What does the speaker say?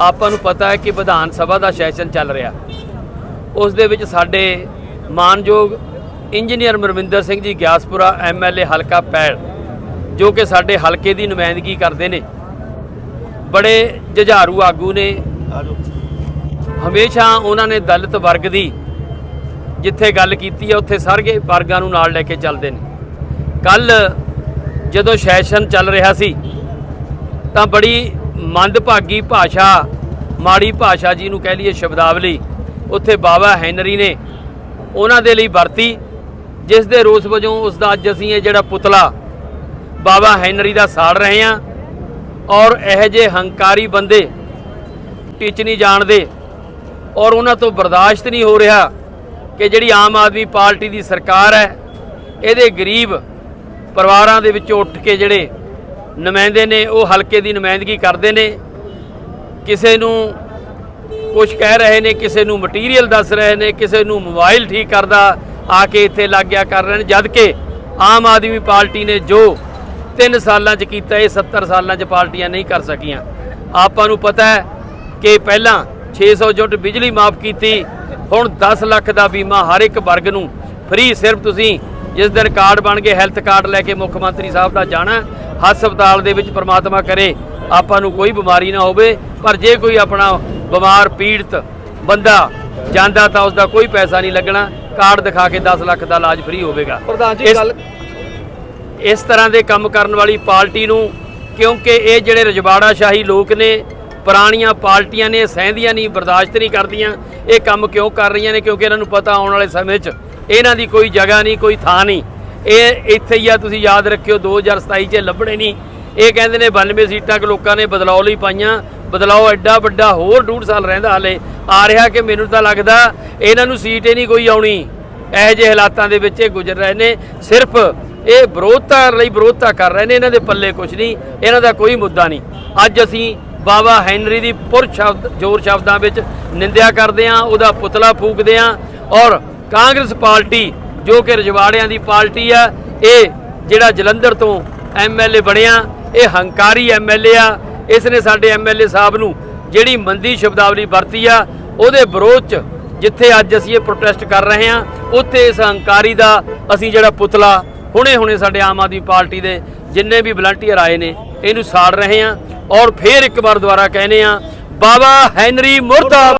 ਆਪਾਂ ਨੂੰ ਪਤਾ ਹੈ ਕਿ ਵਿਧਾਨ ਸਭਾ ਦਾ ਸੈਸ਼ਨ ਚੱਲ ਰਿਹਾ। ਉਸ ਦੇ ਵਿੱਚ ਸਾਡੇ ਮਾਨਯੋਗ ਇੰਜੀਨੀਅਰ ਮਰਵਿੰਦਰ ਸਿੰਘ ਜੀ ਗਿਆਸਪੁਰਾ ਐਮਐਲਏ ਹਲਕਾ ਪੈੜ ਜੋ ਕਿ ਸਾਡੇ ਹਲਕੇ ਦੀ ਨੁਮਾਇੰਦਗੀ ਕਰਦੇ ਨੇ। ਬੜੇ ਜੁਝਾਰੂ ਆਗੂ ਨੇ। ਹਮੇਸ਼ਾ ਉਹਨਾਂ ਨੇ ਦਲਿਤ ਵਰਗ ਦੀ ਜਿੱਥੇ ਗੱਲ ਕੀਤੀ ਹੈ ਉੱਥੇ ਸਾਰੇ ਵਰਗਾਂ ਨੂੰ ਨਾਲ ਲੈ ਕੇ ਚੱਲਦੇ ਨੇ। ਕੱਲ ਜਦੋਂ ਸੈਸ਼ਨ ਚੱਲ ਰਿਹਾ ਸੀ, ਤਾਂ ਬੜੀ ਮੰਦਭਾਗੀ ਭਾਸ਼ਾ, ਮਾੜੀ ਭਾਸ਼ਾ ਜੀ ਨੂੰ ਕਹਿ ਲਈਏ ਸ਼ਬਦਾਵਲੀ, ਉੱਥੇ ਬਾਬਾ ਹੈਨਰੀ ਨੇ ਉਹਨਾਂ ਦੇ ਲਈ ਵਰਤੀ, ਜਿਸ ਦੇ ਰੋਸ ਵਜੋਂ ਉਸ ਦਾ ਅੱਜ ਅਸੀਂ ਇਹ ਜਿਹੜਾ ਪੁਤਲਾ ਬਾਬਾ ਹੈਨਰੀ ਦਾ ਸਾੜ ਰਹੇ ਹਾਂ, ਔਰ ਇਹੋ ਜਿਹੇ ਹੰਕਾਰੀ ਬੰਦੇ ਟਿਚ ਨਹੀਂ ਜਾਣਦੇ, ਔਰ ਉਹਨਾਂ ਤੋਂ ਬਰਦਾਸ਼ਤ ਨਹੀਂ ਹੋ ਰਿਹਾ ਕਿ ਜਿਹੜੀ ਆਮ ਆਦਮੀ ਪਾਰਟੀ ਦੀ ਸਰਕਾਰ ਹੈ, ਇਹਦੇ ਗਰੀਬ ਪਰਿਵਾਰਾਂ ਦੇ ਵਿੱਚੋਂ ਉੱਠ ਕੇ ਜਿਹੜੇ ਨੁਮਾਇੰਦੇ ਨੇ, ਉਹ ਹਲਕੇ ਦੀ ਨੁਮਾਇੰਦਗੀ ਕਰਦੇ ਨੇ। ਕਿਸੇ ਨੂੰ ਕੁਝ ਕਹਿ ਰਹੇ ਨੇ, ਕਿਸੇ ਨੂੰ ਮਟੀਰੀਅਲ ਦੱਸ ਰਹੇ ਨੇ, ਕਿਸੇ ਨੂੰ ਮੋਬਾਈਲ ਠੀਕ ਕਰਦਾ, ਆ ਕੇ ਇੱਥੇ ਲੱਗ ਗਿਆ ਕਰ ਰਹੇ ਨੇ ਜਦ ਕਿ ਆਮ ਆਦਮੀ ਪਾਰਟੀ ਨੇ ਜੋ 3 ਸਾਲਾਂ 'ਚ ਕੀਤਾ, ਇਹ 70 ਸਾਲਾਂ 'ਚ ਪਾਰਟੀਆਂ ਨਹੀਂ ਕਰ ਸਕੀਆਂ। ਆਪਾਂ ਨੂੰ ਪਤਾ ਹੈ ਕਿ ਪਹਿਲਾਂ 600 ਯੂਨਿਟ ਬਿਜਲੀ ਮਾਫ ਕੀਤੀ ਹੁਣ 10 ਲੱਖ ਦਾ ਬੀਮਾ ਹਰ ਇੱਕ ਵਰਗ ਨੂੰ ਫ੍ਰੀ ਸਿਰਫ ਤੁਸੀਂ ਜਿਸ ਦਿਨ ਕਾਰਡ ਬਣ ਕੇ ਹੈਲਥ ਕਾਰਡ ਲੈ ਕੇ ਮੁੱਖ ਮੰਤਰੀ ਸਾਹਿਬ ਦਾ ਜਾਣਾ ਹਸਪਤਾਲ ਦੇ ਵਿੱਚ ਪ੍ਰਮਾਤਮਾ ਕਰੇ ਆਪਾਂ ਨੂੰ ਕੋਈ ਬਿਮਾਰੀ ਨਾ ਹੋਵੇ ਪਰ ਜੇ ਕੋਈ ਆਪਣਾ ਬਿਮਾਰ ਪੀੜਤ ਬੰਦਾ ਜਾਂਦਾ ਤਾਂ ਉਸ ਦਾ ਕੋਈ ਪੈਸਾ ਨਹੀਂ ਲੱਗਣਾ ਕਾਰਡ ਦਿਖਾ ਕੇ 10 ਲੱਖ ਦਾ ਇਲਾਜ ਫ੍ਰੀ ਹੋਵੇਗਾ। ਪ੍ਰਧਾਨ ਜੀ ਗੱਲ ਇਸ ਤਰ੍ਹਾਂ ਦੇ ਕੰਮ ਕਰਨ ਵਾਲੀ ਪਾਰਟੀ ਨੂੰ ਕਿਉਂਕਿ ਇਹ ਜਿਹੜੇ ਰਜਵਾੜਾ ਸ਼ਾਹੀ ਲੋਕ ਨੇ ਪੁਰਾਣੀਆਂ ਪਾਰਟੀਆਂ ਨੇ ਇਹ ਸਹਿੰਦੀਆਂ ਨਹੀਂ, ਬਰਦਾਸ਼ਤ ਨਹੀਂ ਕਰਦੀਆਂ। ਇਹ ਕੰਮ ਕਿਉਂ ਕਰ ਰਹੀਆਂ ਨੇ? ਕਿਉਂਕਿ ਇਹਨਾਂ ਨੂੰ ਪਤਾ ਆਉਣ ਵਾਲੇ ਸਮੇਂ 'ਚ ਇਹਨਾਂ ਦੀ ਕੋਈ ਜਗ੍ਹਾ ਨਹੀਂ, ਕੋਈ ਥਾਂ ਨਹੀਂ। ਇਹ ਇੱਥੇ ਹੀ ਆ, ਤੁਸੀਂ ਯਾਦ ਰੱਖਿਓ 2027 'ਚ ਲੱਭਣੇ ਨਹੀਂ। ਇਹ ਕਹਿੰਦੇ ਨੇ 92 ਸੀਟਾਂ ਕਿ ਲੋਕਾਂ ਨੇ ਬਦਲਾਅ ਲਈ ਪਾਈਆਂ। ਬਦਲਾਅ ਐਡਾ ਵੱਡਾ, ਹੋਰ ਡੂਢ ਸਾਲ ਰਹਿੰਦਾ ਹਲੇ। ਆ ਰਿਹਾ ਕਿ ਮੈਨੂੰ ਤਾਂ ਲੱਗਦਾ ਇਹਨਾਂ ਨੂੰ ਸੀਟ ਹੀ ਨਹੀਂ ਕੋਈ ਆਉਣੀ। ਇਹੋ ਜਿਹੇ ਹਾਲਾਤਾਂ ਦੇ ਵਿੱਚ ਇਹ ਗੁਜ਼ਰ ਰਹੇ ਨੇ। ਸਿਰਫ ਇਹ ਵਿਰੋਧਤਾ ਲਈ ਵਿਰੋਧਤਾ ਕਰ ਰਹੇ ਨੇ। ਇਹਨਾਂ ਦੇ ਪੱਲੇ ਕੁਝ ਨਹੀਂ। ਇਹਨਾਂ ਦਾ ਕੋਈ ਮੁੱਦਾ ਨਹੀਂ। ਅੱਜ ਅਸੀਂ ਬਾਬਾ ਹੈਨਰੀ ਦੀ ਪੁਰ ਸ਼ਬਦ, ਜ਼ੋਰ ਸ਼ਬਦਾਂ ਵਿੱਚ ਨਿੰਦਿਆ ਕਰਦੇ ਹਾਂ, ਉਹਦਾ ਪੁਤਲਾ ਫੂਕਦੇ ਹਾਂ ਔਰ ਕਾਂਗਰਸ ਪਾਰਟੀ, ਜੋ ਕਿ ਰਜਵਾੜਿਆਂ ਦੀ ਪਾਰਟੀ ਆ, ਇਹ ਜਿਹੜਾ ਜਲੰਧਰ ਤੋਂ ਐਮਐਲਏ ਬਣਿਆ ਇਹ ਹੰਕਾਰੀ ਐਮਐਲਏ ਆ, ਇਸ ਨੇ ਸਾਡੇ ਐਮਐਲਏ ਸਾਹਿਬ ਨੂੰ ਜਿਹੜੀ ਮੰਦੀ ਸ਼ਬਦਾਵਲੀ ਵਰਤੀ ਆ, ਉਹਦੇ ਵਿਰੋਧ 'ਚ ਜਿੱਥੇ ਅੱਜ ਅਸੀਂ ਇਹ ਪ੍ਰੋਟੈਸਟ ਕਰ ਰਹੇ ਹਾਂ, ਉੱਥੇ ਇਸ ਹੰਕਾਰੀ ਦਾ ਅਸੀਂ ਜਿਹੜਾ ਪੁਤਲਾ ਹੁਣੇ ਹੁਣੇ ਸਾਡੇ ਆਮ ਆਦਮੀ ਪਾਰਟੀ ਦੇ ਜਿੰਨੇ ਵੀ ਵਲੰਟੀਅਰ ਆਏ ਨੇ, ਇਹਨੂੰ ਸਾੜ ਰਹੇ ਹਾਂ। ਔਰ ਫੇਰ ਇੱਕ ਵਾਰ ਦੁਬਾਰਾ ਕਹਿੰਦੇ ਹਾਂ ਬਾਬਾ ਹੈਨਰੀ ਮੁਰਦਾ